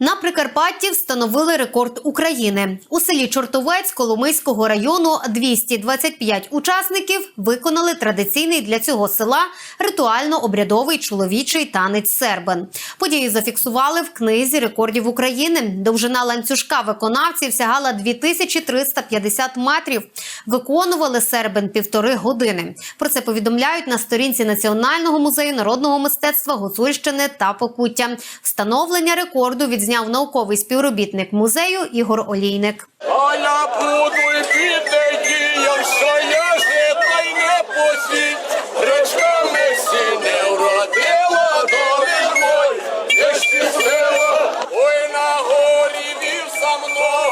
На Прикарпатті встановили рекорд України. У селі Чортовець Коломийського району 225 учасників виконали традиційний для цього села ритуально-обрядовий чоловічий танець сербен. Події зафіксували в книзі рекордів України. Довжина ланцюжка виконавців сягала 2350 метрів. Виконували сербен півтори години. Про це повідомляють на сторінці Національного музею народного мистецтва Гуцульщини та Покуття. Встановлення рекорду зняв науковий співробітник музею Ігор Олійник. Аля буду піде діям, що я жита й не посвіт, речками сі не вродила до вільмой, я щаслива, ой на горі вів за мною.